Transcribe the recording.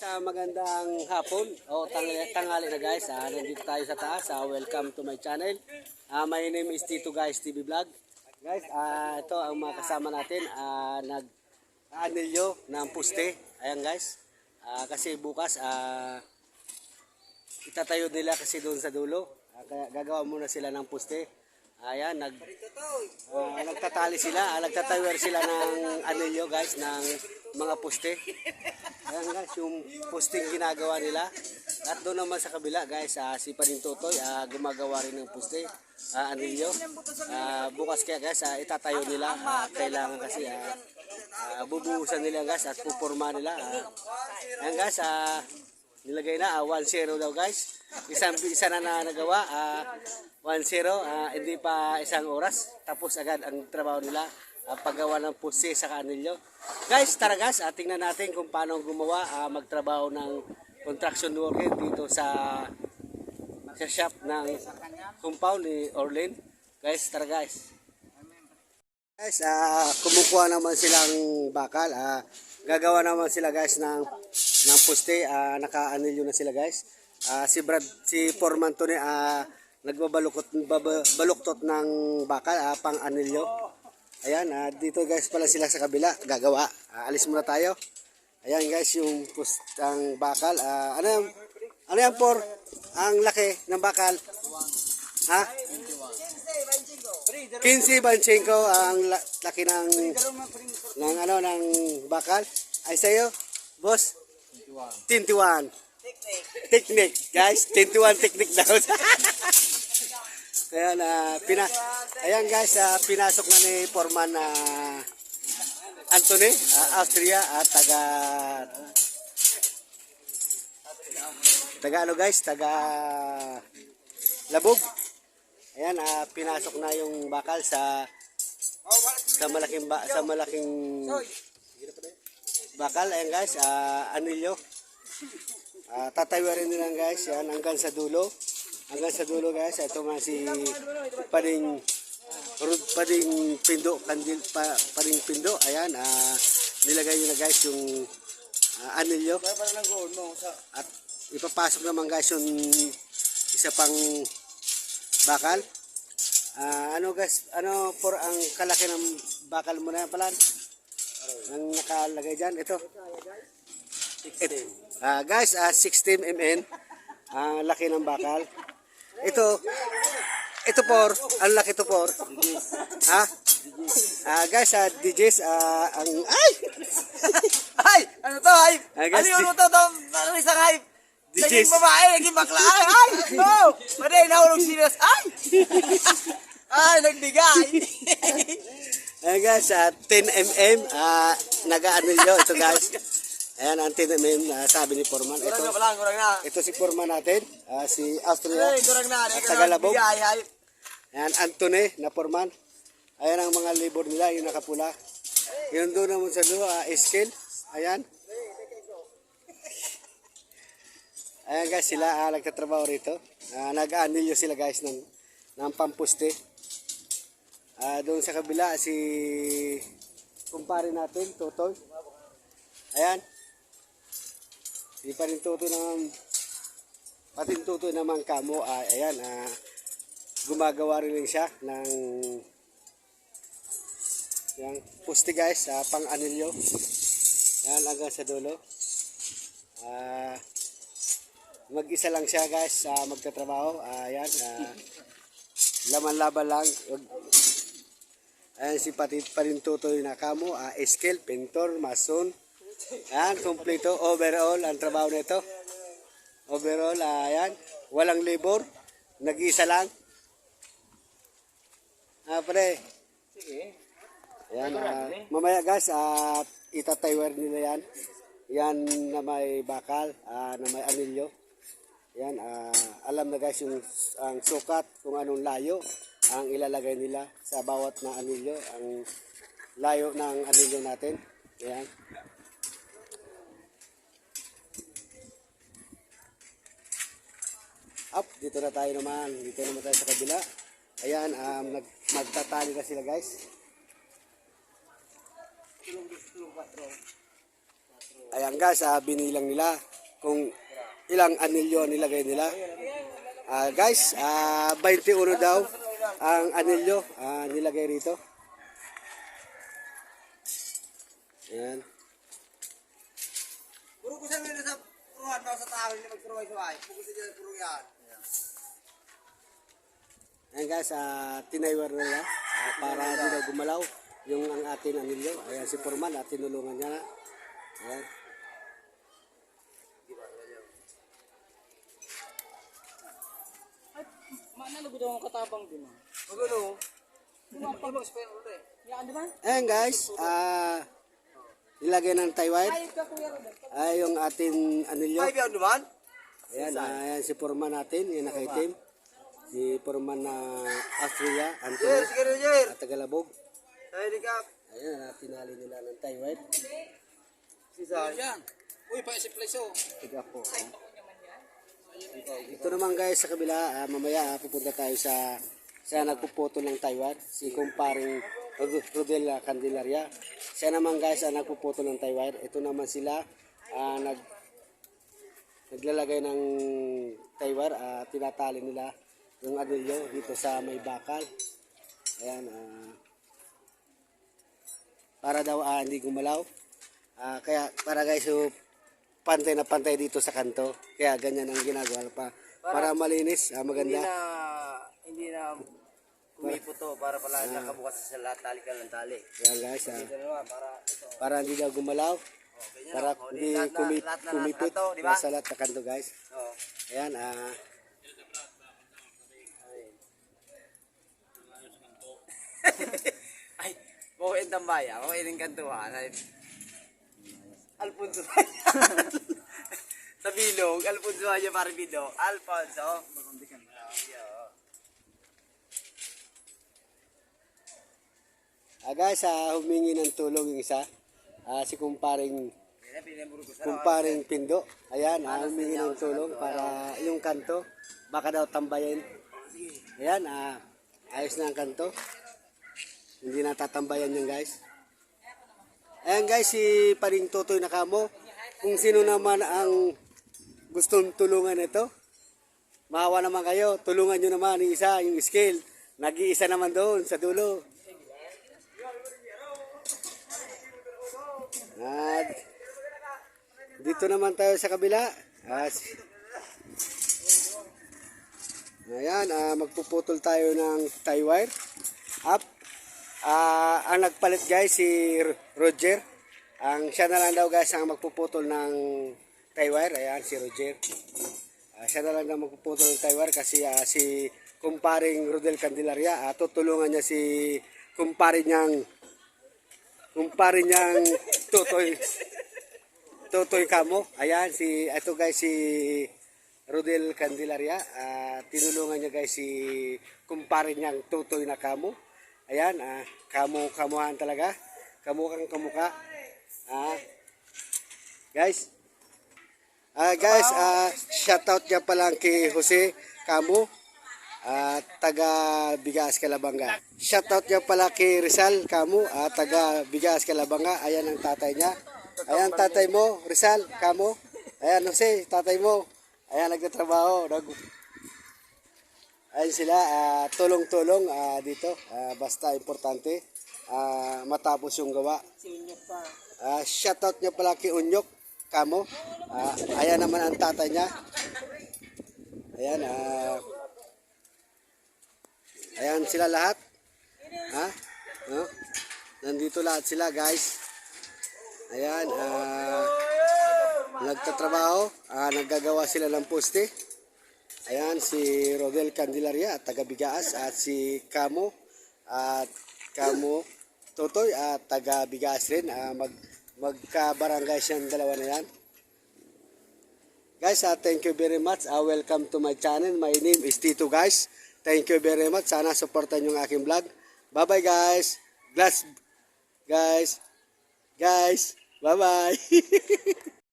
Sa magandang hapon o tanghali, tanghali na guys, ah, nandito tayo sa taas. Ah, welcome to my channel. Ah, my name is Tito Guys TV Vlog. Guys, ah, ito ang mga kasama natin. Ah, nag anilyo ng puste. Ayan guys. Ah, kasi bukas ah, itatayo nila kasi doon sa dulo. Ah, kaya gagawa muna sila ng puste. Ayan, nag ah, nagtatali sila, ah, nagtatawer sila ng anilyo guys ng mga puste. Ayan guys, yung posting ginagawa nila. At doon naman sa kabila guys, ah, si Parin Totoy ah, gumagawa rin ng poste, ah, anilyo. Ah, bukas kaya guys, ah, itatayo nila. Ah, kailangan kasi ah, ah, bubuhusan nila guys at pupurma nila. Ah. Ayan guys, ah, nilagay na ah, 1-0 daw guys. Isang isa na na nagawa, ah, 1-0, ah, hindi pa isang oras. Tapos agad ang trabaho nila ah, paggawa ng pusi sa kanilyo. Guys, tara guys, ah, tingnan natin kung paano gumawa, ah, magtrabaho ng construction worker dito sa sa shop ng compound ni Orlin. Guys, tara guys. Guys, ah kumukuha naman silang bakal. Ah, gagawa naman sila guys ng ng poste. Ah, nakaanilyo na sila guys. Ah, si Brad, si Foreman to ni ah, nagbabalukot baba- baluktot ng bakal ah, pang anilyo. Ayan, ah, dito guys pala sila sa kabila gagawa. Ah, alis muna tayo. Ayan guys, yung ang bakal. Ah, ano yan? Ano yan por? Ang laki ng bakal. Ha? 15 Banchenko ang la- laki ng ng ano ng bakal. Ay sa'yo, boss? 21. Technique, guys. 21 technique daw. Ayan, ah, pina, ayan guys, ah, pinasok na ni Foreman na Anthony, ah, Austria, at taga taga ano guys, taga Labog. Ayan, ah, pinasok na yung bakal sa sa malaking ba, sa malaking bakal. Ayan guys, ah, anilyo. Ah, tatawarin nila guys, yan hanggang sa dulo. Hanggang sa dulo guys, ito nga si Pading Rud Pading Pindo, Kandil pa, Pading Pindo. Ayan, ah, nilagay nyo na guys yung ah, anilyo. At ipapasok naman guys yung isa pang bakal. Ah, ano guys, ano for ang kalaki ng bakal mo na pala? Ang nakalagay dyan, ito. Ito. Ah, guys, ah, 16 mm. Ang laki ng bakal. Ito, ito por, ang laki to por. Ha? Ah, guys, ah, DJs, ah, ang, ay! Ay! Ano to, hype? I guess Ano yung di- to, to, ano isang hype? This Naging babae, naging bakla. Ay! Ay! No! Maday, nahulog serious. Ay! Ay, nagbigay. Ayan guys, ah, 10 mm, ah, nag-anilyo ito guys. Ayan, ang 10 mm, ah, sabi ni Foreman. Kurang na Ito, pala, na. ito si Foreman natin, ah, si Austria. Ay, na. At Tagalabog. Ayan, Antone na Foreman. Ayan ang mga labor nila, yung nakapula. Yun doon naman sa dulo, ah, scale. Ayan. Ayan guys, sila ah, nagtatrabaho rito. Ah, nag-anilyo sila guys ng, ng pampuste. Ah, doon sa kabila, si kumpare natin, Totoy. Ayan. Di pa rin Totoy naman, pati Totoy naman kamo. Ah, ayan, ah, gumagawa rin siya ng yung pusti guys, ah, pang anilyo. Yan hanggang sa dulo. Ah, mag-isa lang siya guys sa magtatrabaho. Ah, yan, ah, laman-laban lang. Wag- Ayan si pati pa rin tutoy na kamo, ah, scale, pintor, mason. Yan, kompleto, overall ang trabaho nito. Overall, ah, yan, walang labor, nag-iisa lang. Ah, pre. Sige. Yan, ah, mamaya guys, at itataywar nila yan. Yan na may bakal, ah, na may anilyo. Yan, ah, alam na guys yung ang sukat, kung anong layo ang ilalagay nila sa bawat na anilyo, ang layo ng anilyo natin. Yan. Up, dito na tayo naman. Dito naman tayo sa kabila. Ayan, um, nag, magtatali na sila guys. Ayan guys, ah, binilang nila kung ilang anilyo nilagay nila. Ah, guys, ah 21 daw ang anilyo ah, nilagay rito. Ayan. Puro ko sa mga sa puruhan ba sa tao hindi magturuan-turuan. Puro sa dyan puro yan. Ayan guys, ah tinaywer na nila ah, para hindi na gumalaw yung ang ating anilyo. Ayan si Forman at tinulungan niya na. Ayan. Magulo. Dumapag sa pera ulit. Ayan guys, ah ilagay ng taywire. Ay yung ating anilyo. Yan naman. Ayan, ah, ayan si Forman natin, yung nakaitim. Si Forman na sige rin, Jer. at Tagalabog. Tayo di ka. Ayan, ah, tinali nila ng taywire. Sisa. Yan. Uy, pa isip place oh. Tiga po. ah. Ito naman guys sa kabila, ah, mamaya ah, pupunta tayo sa sa nagpuputo ng Taiwan, si kumparing Rod- Rodel ah, Candelaria. Siya naman guys ang nagpuputo ng Taiwan. Ito naman sila ah, nag naglalagay ng Taiwan, ah, tinatali nila yung anilyo dito sa may bakal. Ayan, ah, para daw ah, hindi gumalaw. Ah, kaya para guys, so, pantay na pantay dito sa kanto. Kaya ganyan ang ginagawa pa. Para malinis, ah, Hindi maganda. na, hindi na kumipo to para pala nakabukas sa lahat tali ka ng tali. Ayan guys, ah, naman para ito. para hindi daw gumalaw. ganyan Para oh. hindi na- kumit, lahat na- kumipit lahat to, di ba? sa lahat na kanto guys. Oo. Ayan, ah, Ay, bukuin tambaya, bukuin ng kantuhan. Alfonso Sa bilog, Alfonso Haya Parbido. Alfonso. ah guys, ah, humingi ng tulong yung isa. Ah, si kumparing kumparing Pindo. Ayan, ah, humingi ng tulong para yung kanto baka daw tambayin. Ayan, ah, ayos na ang kanto. Hindi na tatambayan yan guys. Ayan guys, si Paring Totoy Nakamo. Kung sino naman ang gustong tulungan ito, maawa naman kayo. Tulungan nyo naman yung isa, yung scale. Nag-iisa naman doon sa dulo. At dito naman tayo sa kabila. As, ayan, ah, magpuputol tayo ng tie wire. Up. Ah, ang nagpalit guys si Roger. Ang siya na lang daw guys ang magpuputol ng tie wire. Ayan si Roger. Ah, siya na lang daw magpuputol ng tie wire kasi ah, si kumparing Rodel Candelaria, ah, tutulungan niya si kumparing niyang kumparing niyang Totoy Totoy Kamo. Ayan si ito guys si Rodel Candelaria. Ah, tinulungan niya guys si kumpare niyang Totoy na Kamo. Ayan, ah, kamo kamuhan talaga. Kamukang kamuka. Ah, guys. Ah, guys, ah, shout out niya pala kay Jose Kamo. Ah, taga Bigas Calabanga. Shout out niya pala kay Rizal Kamo, ah, taga Bigas Calabanga. Ayan ang tatay niya. Ayan tatay mo, Rizal Kamo. Ayan Jose, tatay mo. Ayan nagtatrabaho, nag Ayun sila, ah, tulong-tulong ah, dito. Ah, basta importante ah, matapos yung gawa. Ah, shoutout niya pala kay Unyok, kamo. Ah, ayan naman ang tatay niya. Ayan, ah, ayan sila lahat. Ha? No? Nandito lahat sila, guys. Ayan, ah, nagtatrabaho, ah, naggagawa sila ng poste. Ayan si Rodel Candelaria at taga Bigaas at si Kamo at Kamo Totoy at taga Bigaas rin. Ah, mag magkabarangay siyang dalawa na yan. Guys, ah, thank you very much. Ah, welcome to my channel. My name is Tito guys. Thank you very much. Sana supportan yung aking vlog. Bye-bye guys. Bless guys. Guys. Bye-bye.